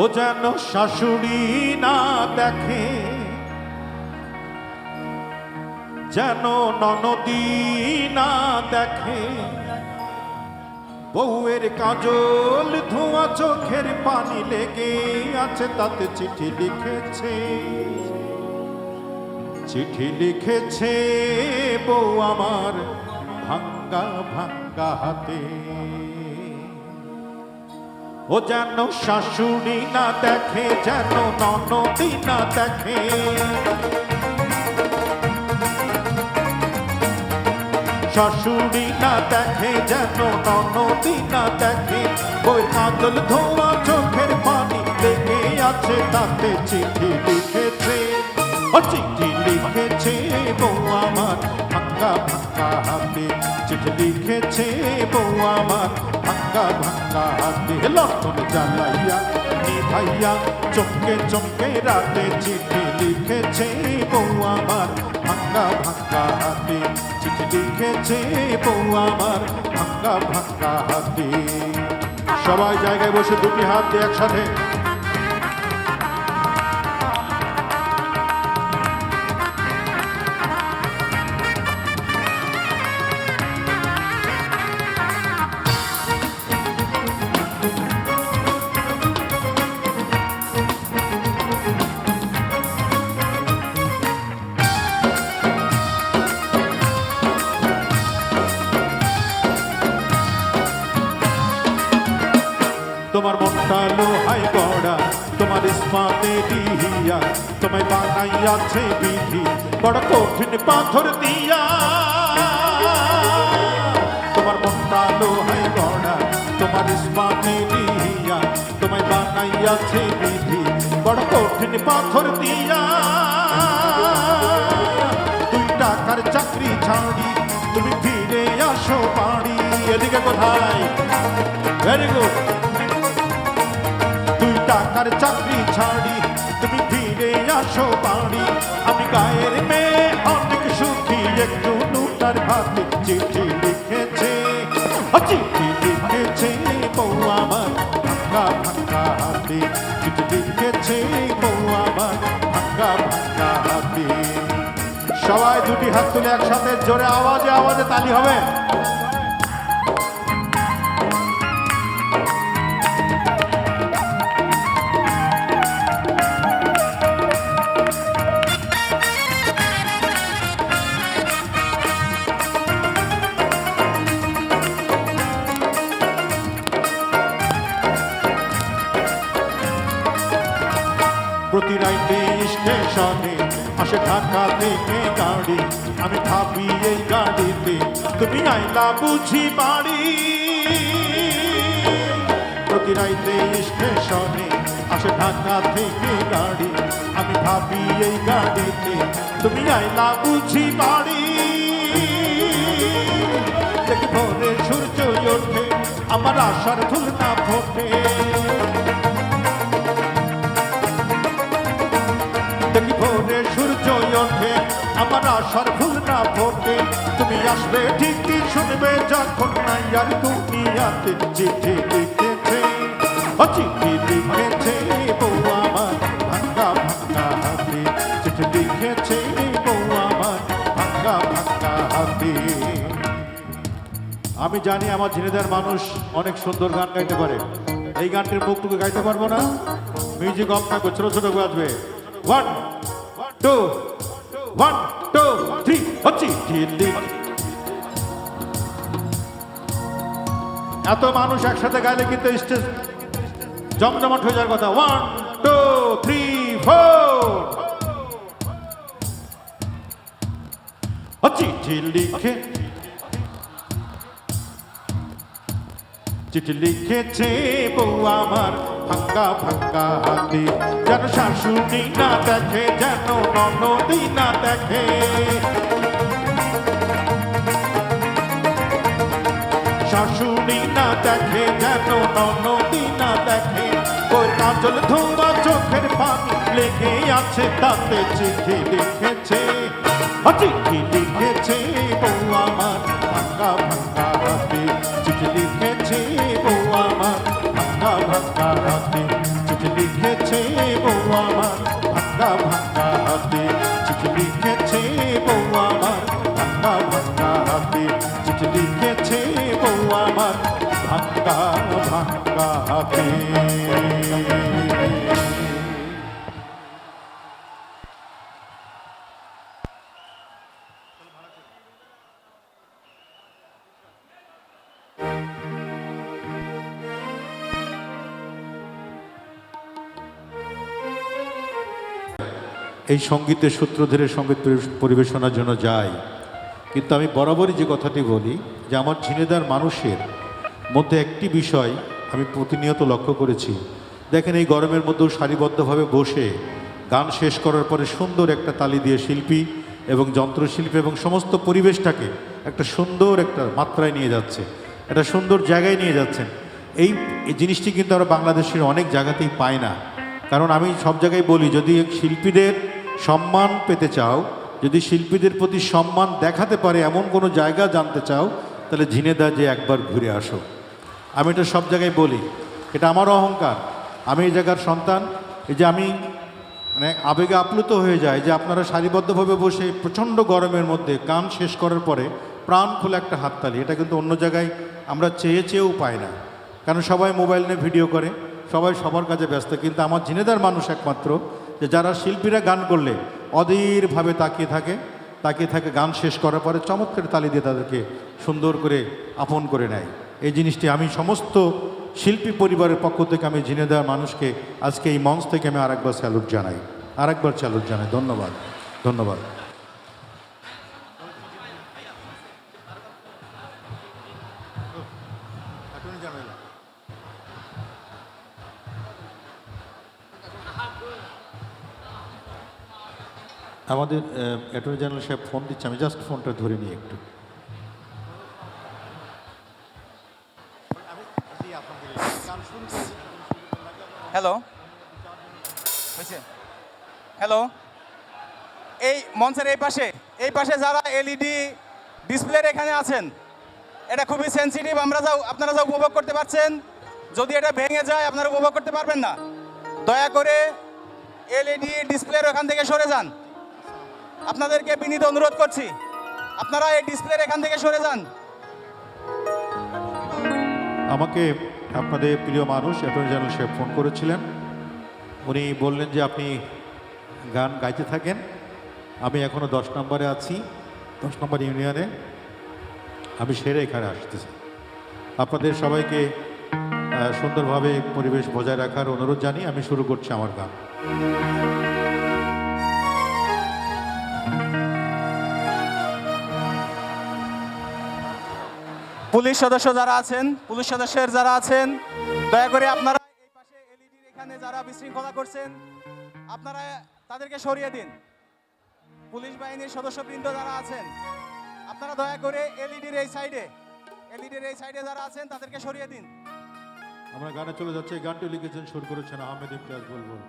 ও যেন শাশুড়ি না দেখে, যেন ননদি না দেখে। বউয়ের কাজল ধোঁয়া চোখের পানি লেগে আছে, তাতে চিঠি লিখেছে। চিঠি লিখেছে বউ আমার ভাঙ্গা ভাঙ্গা হাতে। ও যেন শাশুড়ি না দেখে, যেন ননদি না দেখে। শাশুড়ি না দেখে, যেন ননদি না দেখে, ওই কাজল ধোয়া চোখের পানি লেগে আছে, তাতে চিঠি লিখেছে। ও চিঠি লিখেছে বউ আমার, ভাঙ্গা ভাঙ্গা হাতে। চিঠি লিখেছে বউ আমার ভাঙ্গা ভাঙ্গা হাতে লক্ষণ জ্বালাইয়া নিভাইয়া চমকে চমকে রাতে চিঠি লিখেছে বউ আমার। ভাঙ্গা ভাঙ্গা হাতে চিঠি লিখেছে বউ আমার। ভাঙ্গা ভাঙ্গা হাতে। সবাই জায়গায় বসে দুটি হাত দিয়ে একসাথে বানাইয়াছে বিধি। বড় কঠিন পাথর দিয়া। তোমার মনটা লোহাই গড়া, তোমার ইস্পাতে দিহিয়া তোমায় বানাইয়াছে বিধি। বড় কঠিন পাথর দিয়া। দুই টাকার চাকরি ছাড়ি, তুমি ফিরে আসো বাড়ি। এদিকে কোথায়? ভেরি গুড দুই টাকার চাকরি ছাড়ি ফিরে আসো বাড়ি। আমি গায়ের মেয়ে, অনেক সুখী, একটু নুটার ভাতে চিঠি লিখেছে। চিঠি লিখেছে, বউ আমার ভাঙ্গা ভাঙ্গা হাতে। চিঠি লিখেছে, বউ আমার ভাঙ্গা ভাঙ্গা হাতে। সবাই দুটি হাত তুলে একসাথে জোরে আওয়াজে আওয়াজে তালি হবে। স্টেশনে আসে ঢাকা থেকে গাড়ি? আমি ভাবি এই গাড়িতে, তুমি আইলা বুঝি বাড়ি। প্রতি রাইতে স্টেশনে আসে ঢাকা থেকে গাড়ি? আমি ভাবি এই গাড়িতে, তুমি আইলা বুঝি বাড়ি। ভোরে সূর্য ওঠে, আমার আশার ফুল না ফোটে। ওঠে, আমার আশার ফুল না ফোটে তুমি আসবে ঠিকই শুনবে, যখন নাই আর দুনিয়াতে চিঠি লিখেছে। চিঠি লিখেছে, বউ আমার ভাঙ্গা ভাঙ্গা হাতে। চিঠি লিখেছে, বউ আমার ভাঙ্গা ভাঙ্গা হাতে। আমি জানি আমার ঝিনেদার মানুষ অনেক সুন্দর গান গাইতে পারে। এই গানটির মুখটুকু গাইতে পারব না? মিউজিক অফ থাকবে ছোট ছোট বাজবে one two one two three হচ্ছি এত মানুষ একসাথে গাইলে কিন্তু স্টেজ জমজমাট হয়ে যাওয়ার কথা। ওয়ান টু থ্রি ফোর চিঠি লিখে চিঠি লিখেছে বউ আমার, ভাঙ্গা ভাঙ্গা হাতে। যেন শাশুড়ি না দেখে, যেন ননদি না দেখে। শাশুড়ি না দেখে, যেন ননদি না দেখে। ওই কাজল ধোঁয়া চোখের পানি লেগে আছে, তাতে চিঠি লিখেছে। চিঠি লিখেছে বউ আমার, ভাঙ্গা ভাঙ্গা ভাঙ্গা হাতে চিঠি এই সঙ্গীতের সূত্র ধরে সংগীত পরিবেশনার জন্য যাই। কিন্তু আমি বরাবরই যে কথাটি বলি, যে আমার ঝিনেদার মানুষের মধ্যে একটি বিষয় আমি প্রতিনিয়ত লক্ষ্য করেছি। দেখেন এই গরমের মধ্যেও সারিবদ্ধভাবে বসে গান শেষ করার পরে সুন্দর একটা তালি দিয়ে শিল্পী এবং যন্ত্রশিল্পী এবং সমস্ত পরিবেশটাকে একটা সুন্দর একটা মাত্রায় নিয়ে যাচ্ছে, একটা সুন্দর জায়গায় নিয়ে যাচ্ছেন। এই জিনিসটি কিন্তু আমরা বাংলাদেশের অনেক জায়গাতেই পাই না। কারণ আমি সব জায়গায় বলি, যদি শিল্পীদের সম্মান পেতে চাও, যদি শিল্পীদের প্রতি সম্মান দেখাতে পারে এমন কোনো জায়গা জানতে চাও, তাহলে ঝিনেদা যে একবার ঘুরে আসো। আমি এটা সব জায়গায় বলি, এটা আমার অহংকার। আমি এই জায়গার সন্তান, এই যে আমি মানে আবেগে আপ্লুত হয়ে যায় যে আপনারা সারিবদ্ধভাবে বসে প্রচণ্ড গরমের মধ্যে গান শেষ করার পরে প্রাণ খুলে একটা হাততালি, এটা কিন্তু অন্য জায়গায় আমরা চেয়ে চেয়েও পাই না। কারণ সবাই মোবাইল নিয়ে ভিডিও করে, সবাই সবার কাজে ব্যস্ত, কিন্তু আমার জিনেদার মানুষ একমাত্র যে যারা শিল্পীরা গান করলে অধীরভাবে তাকিয়ে থাকে তাকিয়ে থাকে গান শেষ করার পরে চমৎকার তালি দিয়ে তাদেরকে সুন্দর করে আপন করে নেয়। এই জিনিসটি আমি সমস্ত শিল্পী পরিবারের পক্ষ থেকে আমি জিনে দেওয়া মানুষকে আজকে এই মঞ্চ থেকে আমি আরেকবার স্যালুট জানাই। আরেকবার স্যালুট জানাই। ধন্যবাদ। ধন্যবাদ। আমাদের অ্যাটর্নি জেনারেল সাহেব ফোন দিচ্ছে, আমি জাস্ট ফোনটা ধরে নিই একটু। হ্যালো হ্যালো এই মঞ্চের এই পাশে এই পাশে যারা এলইডি ডিসপ্লের এখানে আছেন, এটা খুবই সেনসিটিভ আমরা যাও আপনারা যা উপভোগ করতে পারছেন, যদি এটা ভেঙে যায়, আপনারা উপভোগ করতে পারবেন না। দয়া করে এলইডি ডিসপ্লের ওখান থেকে সরে যান। আপনাদেরকে বিনীত অনুরোধ করছি। আপনারা এই ডিসপ্লের এখান থেকে সরে যান। আমাকে আপনাদের প্রিয় মানুষ অ্যাটর্নি জেনারেল সাহেব ফোন করেছিলেন। উনি বললেন যে আপনি গান গাইতে থাকেন। আমি এখনও দশ নম্বরে আছি, দশ নম্বর ইউনিয়নে। আমি সেরে এখানে আসতেছি। আপনাদের সবাইকে সুন্দরভাবে পরিবেশ বজায় রাখার অনুরোধ জানিয়ে আমি শুরু করছি আমার গান। পুলিশ সদস্য যারা আছেন, পুলিশ সদস্যের যারা আছেন, দয়া করে আপনারা এই পাশে এলইডির এখানে যারা বিশৃঙ্খলা করছেন, আপনারা তাদেরকে সরিয়ে দিন। পুলিশ বাহিনীর সদস্যবৃন্দ যারা আছেন, আপনারা দয়া করে এলইডির এই সাইডে, এলইডির এই সাইডে যারা আছেন, তাদেরকে সরিয়ে দিন। আমরা গানে চলে যাচ্ছি গানটি লিখেছেন, সুর করেছেন আহমেদ ইমতিয়াজ বুলবুল